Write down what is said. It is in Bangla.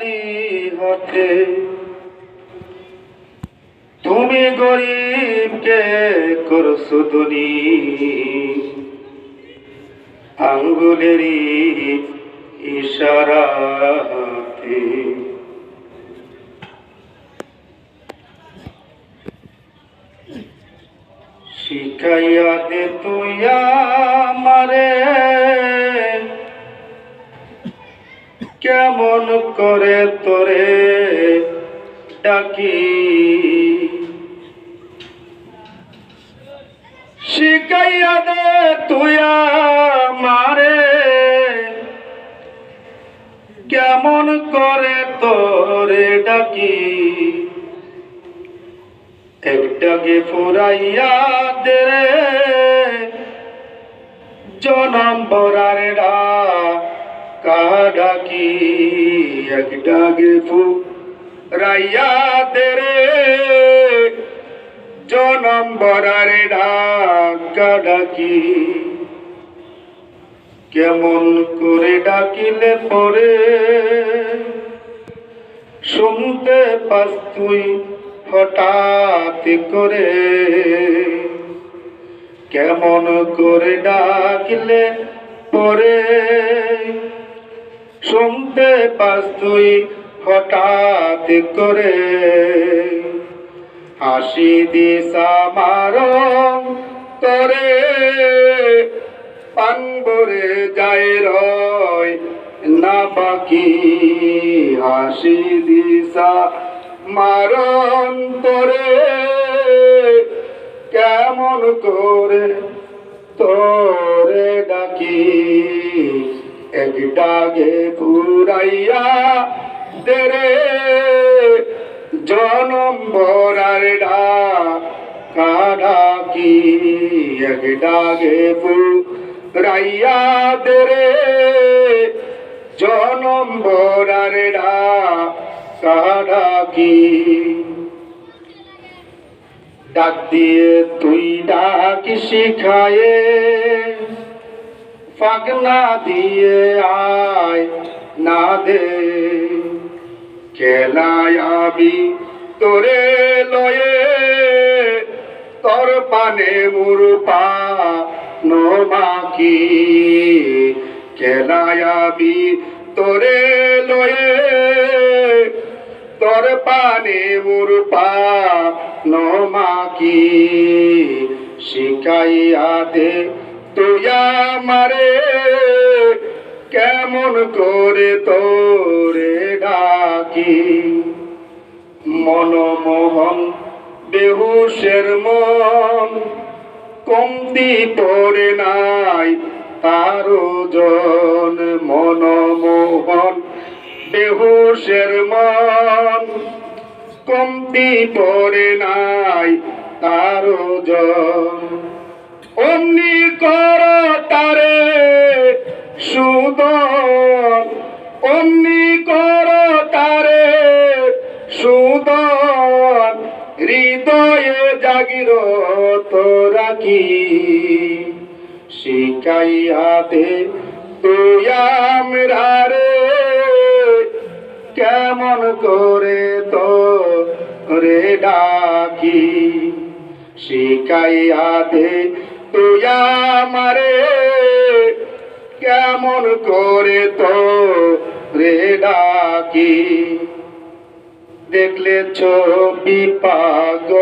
খালি হাতে তুমি গরিবকে করছ ধনী? আঙ্গুলেরই ইশারাতে। শিখাইয়া দে তুই আমারে। কেমন করে তোরে ডাকি? শিখাইয়া দে তুই মারে কেমন করে তোরে ডাকি? একটাকে ফুরাইয়া দে জনম বরার কাডাকি একটাকে ফুরাইয়া দে রে জনম বরার কাডাকি। কেমন করে ডাকিলে পরে? শুনতে পাস তুই হঠাৎ করে। কেমন করে ডাকলে পরে? শুনতে পাস তুই হঠাৎ করে। হাসি দিশা মারং করে পানবরে যায় রয় না বাকি। হাসি দিশা মারণ করে কেমন করে তোরে ডাকি। এক ডাগে পুরাইয়া দেরে জনম বরার ডা কাডাকি এক ডাগে পুরাইয়া দেরে জনম বরার ডা কাডাকি ডাক দিয়ে তুই ডাক শিখায়ে ফাগনা দিয়ে আয় না দে। খেলায় আমি তোরে লয়ে তোর পানে মুরপা নমাকি খেলায় আমি তোরে লয়ে তোর পানে মুরপা নমাকি শিখাইয়া দে তুই আমারে কেমন করে তোরে ডাকি? মনমোহন, বেহুশের মন, কমতি পড়ে নাই তার জন মনমোহন, বেহুশের মন, কমতি পড়ে নাই তার জন অমনি কর তারে সুদন। অমনি কর তারে সুদন। হৃদয়ে জাগির রাখি। শিখাইয়াতে তুই আমরা রে কেমন করে তো রে ডাকি। শিখাইয়াতে তুই আমারে কেমন করে তো রে ডাকি? দেখলে ছবি পাগ